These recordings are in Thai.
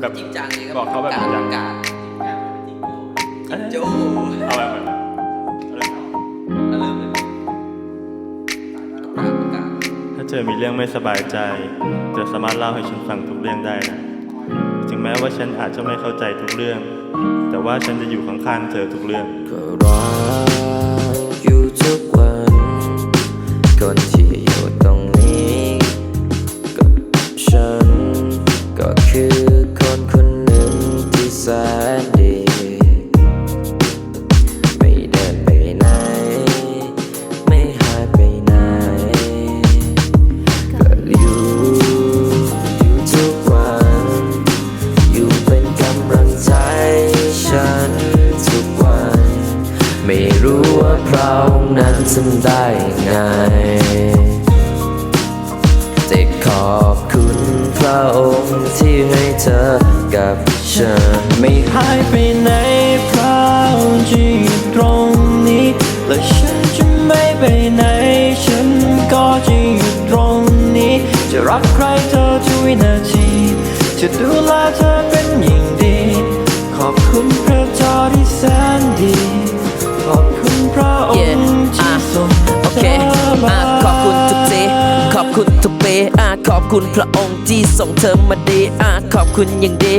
แบบจริงจังเลยบอกเขาแบบจริงจังกาดจิงโจ้เอาแบบอะไรเริ่มเลยประกาศถ้าเธอมีเรื่องไม่สบายใจเธอสามารถเล่าให้ฉันฟังทุกเรื่องได้นะถึงแม้ว่าฉันอาจจะไม่เข้าใจทุกเรื่อง แต่ว่าฉันจะอยู่ข้างๆเธอทุกเรื่อง ได้ยังไงแต่ขอบคุณพระองค์ที่ให้เธอกับฉัน ไม่หายไปไหนพระองค์จะอยู่ตรงนี้ และฉันจะไม่ไปไหน ฉันก็จะอยู่ตรงนี้ จะรักใครเธอทุกวินาที จะดูแลเธอเป็นอย่างดี ขอบคุณ ทุกเปอะขอบคุณพระองค์ที่ส่งเธอมาดีอะขอบคุณอย่างดี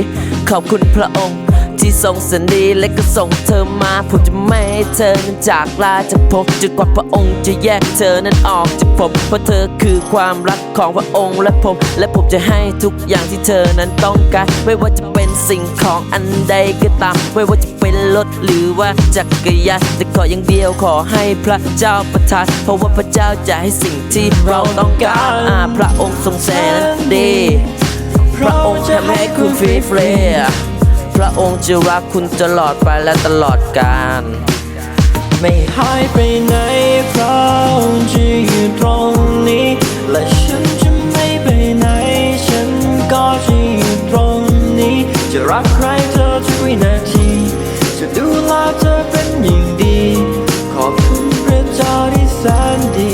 ขอบคุณพระองค์ที่ทรงสันดีและก็ส่งเธอมาผมจะไม่ให้เธอนั้นจากลาจากผมจนกว่าพระองค์จะแยกเธอนั้นออกจากผม เพราะเธอคือความรักของพระองค์และผม และผมจะให้ทุกอย่างที่เธอนั้นต้องการ ไม่ว่าจะเป็นสิ่งของอันใดก็ตาม ไม่ว่าจะ รถหรือว่าจักรยานแต่ขออย่างเดียวขอให้พระเจ้าประทานเพราะว่าพระเจ้าจะให้สิ่งที่เราต้องการอ่าพระองค์ทรงแสนดี พระองค์จะให้คุณฟรีเฟรพระองค์จะรักคุณตลอดไปและตลอดกาลไม่หายไปไหนเพราะองค์จะอยู่ตรงนี้ และฉันจะไม่ไปไหน ฉันก็จะอยู่ตรงนี้ จะรักใครเธอทุกวินาที แสนดี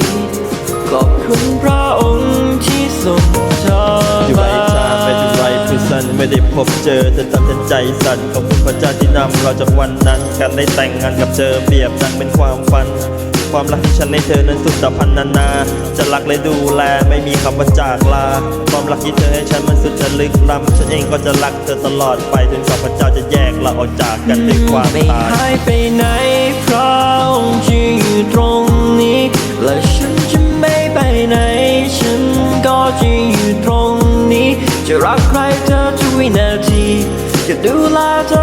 ขอบคุณพระองค์ที่ทรงเธอมาไร้ทางไม่ถึงไรผู้สันไม่ได้พบเจอจะทำฉันใจสั่นขอบคุณพระเจ้าที่นำเราจากวันนั้นการได้แต่งงานกับเธอเปรียบดังเป็นความฝัน ความรักที่ฉันในเธอนั้นสุดแต่พันนานา จะรักและดูแลไม่มีคำว่าจากลา ความรักที่เธอให้ฉันมันสุดจะลึกล้ำฉันเองก็จะรักเธอตลอดไปจนกว่าพระเจ้าจะแยกเราออกจากกันด้วยความตาย จะรักใครเธอทุกวินาทีจะดูแลเธอ